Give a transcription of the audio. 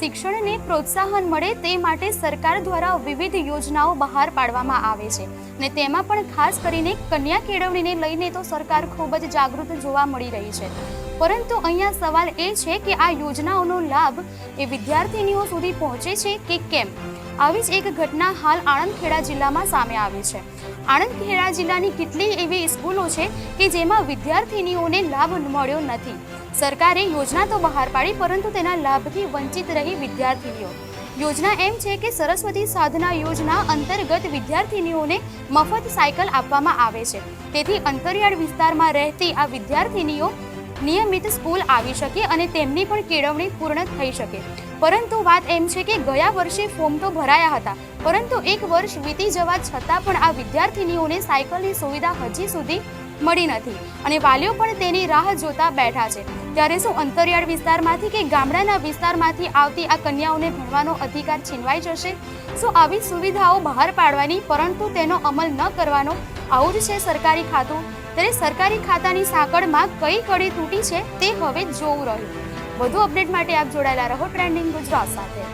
શિક્ષણને પ્રોત્સાહન મળે તે માટે સરકાર દ્વારા વિવિધ યોજનાઓ બહાર પાડવામાં આવે છે. ને તેમાં પણ ખાસ કરીને કન્યા કેળવણીને લઈને તો સરકાર ખૂબ જ જાગૃત જોવા મળી રહી છે. પરંતુ અહીંયા સવાલ એ છે કે આ યોજનાઓનો લાભ એ વિદ્યાર્થીનીઓ સુધી પહોંચે છે કે કેમ? આવી જ એક ઘટના હાલ આણંદ ખેડા જિલ્લામાં સામે આવી છે. આણંદ ખેડા જિલ્લાની કેટલી એવી સ્કૂલો છે કે જેમાં વિદ્યાર્થીનીઓને લાભ મળ્યો નથી? સરકારે યોજના તો બહાર પાડી, પરંતુ તેના લાભથી વંચિત રહી વિદ્યાર્થીનીઓ. યોજના એમ છે કે સરસ્વતી સાધના યોજના અંતર્ગત વિદ્યાર્થીનીઓને મફત સાયકલ આપવામાં આવે છે. તેથી અંતરિયાળ વિસ્તારમાં રહેતી આ વિદ્યાર્થીનીઓ નિયમિત સ્કૂલ આવી શકે અને તેમની પણ કેળવણી પૂર્ણ થઈ શકે. પરંતુ વાત એમ છે કે ગયા વર્ષે ફોર્મ તો ભરાયા હતા, પરંતુ એક વર્ષ વીતી જવા છતાં પણ આ વિદ્યાર્થિનીઓને સાયકલની સુવિધા હજી સુધી મળી નથી અને વાલીઓ પણ તેની રાહ જોતા બેઠા છે. ત્યારે શું અંતરિયાળ વિસ્તારમાંથી કે ગામડાના વિસ્તારમાંથી આવતી આ કન્યાઓને ભણવાનો અધિકાર છીનવાઈ જશે? શું આવી સુવિધાઓ બહાર પાડવાની પરંતુ તેનો અમલ ન કરવાનો? આવું જ છે સરકારી ખાતું. ત્યારે સરકારી ખાતાની સાંકળમાં કઈ કડી તૂટી છે તે હવે જોવું રહ્યું. વધુ અપડેટ માટે આપ જોડાયેલા રહો ટ્રેન્ડિંગ ગુજરાત સાથે.